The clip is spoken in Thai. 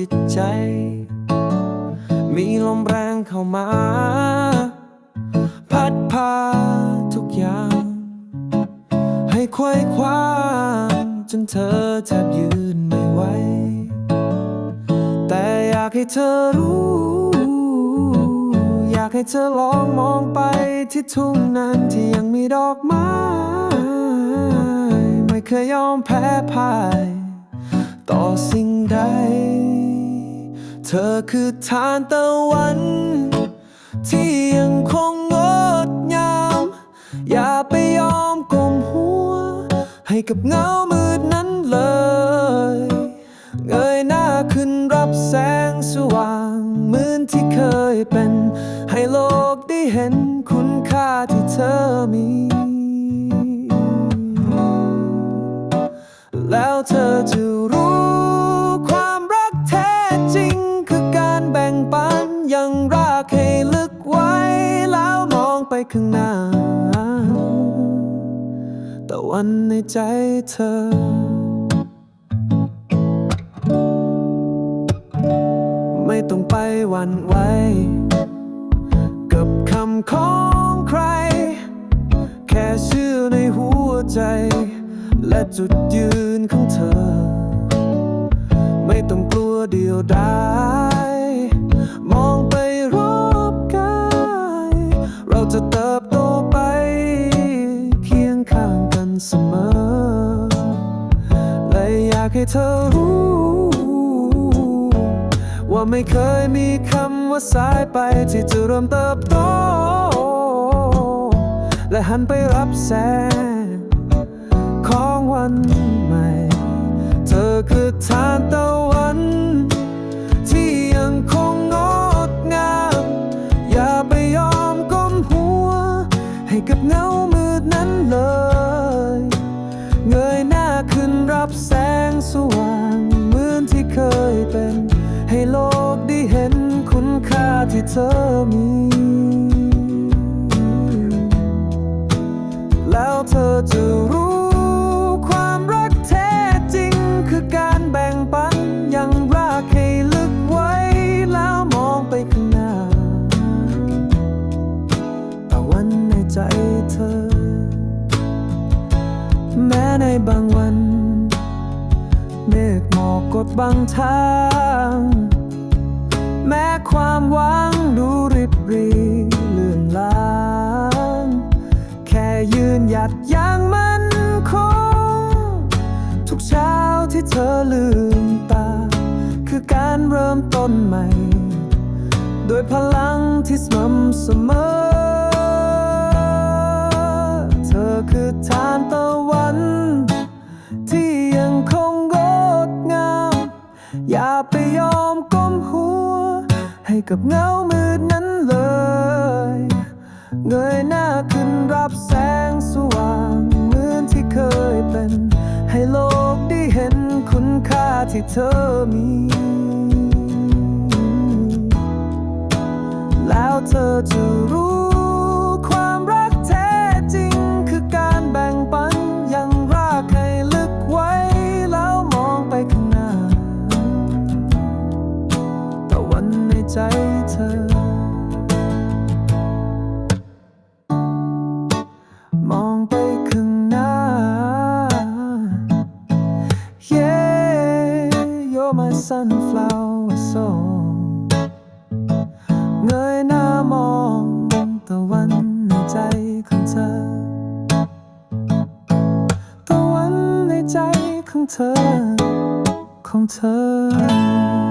จิตใจ มีลมแรงเข้ามา พัดพาทุกอย่าง ให้ควยคว้างจนเธอแทบยืนไม่ไหว แต่อยากให้เธอรู้ อยากให้เธอลองมองไปที่ทุ่งนั้นที่ยังมีดอกไม้ ไม่เคยยอมแพ้พ่าย ต่อสิ่งใด เธอคือทานตะวัน ที่ยังคงงดงาม อย่าไปยอมก้มหัว ให้กับเงามืดนั้นเลย เงยหน้าขึ้นรับแสงสว่างเหมือนที่เคยเป็น ให้โลกได้เห็นคุณค่าที่เธอมีแล้วเธอจะรู้ ข้างหน้า แต่วันในใจเธอ ไม่ต้องไปหวั่นไหวกับคำของใคร แค่ชื่อในหัวใจ และจุดยืนของเธอ ไม่ต้องกลัวเดียวดายมองไปากให้เธอรู้ ว่าไม่เคยมีคำว่าสายไปที่จะเริ่มเติบโต และหันไปรับแสงของวันใหม่ เธอคือทานตะวัน ที่เธอมี แล้วเธอจะรู้ ความรักแท้จริง คือการแบ่งปันยังรากให้ลึกไว้ แล้วมองไปข้างหน้าแต่วันในใจเธอ แม้ในบางวัน เมฆหมอกกดบังทาง แม้ความหวังดูริบรีเลื่อนลางแค่ยืนหยัดอย่างมั่นคง ทุกเช้าที่เธอลืมตา คือการเริ่มต้นใหม่ โดยพลังที่สม่ำเสมอ เธอคือทานตะวัน ที่ยังคงงดงาม อย่าไปยอมก้มหัว ให้กับเงามืดนั้นเลย เงยหน้าขึ้นรับแสงสว่างเหมือนที่เคยเป็น ให้โลกได้เห็นคุณค่าที่เธอมี แล้วเธอจะรู้ ธอ มองไปข้างหน้า Yeah you're my sunflower song เงยหน้ามองตะวันในใจของเธอ ตะวันในใจของเธอ ของเธอ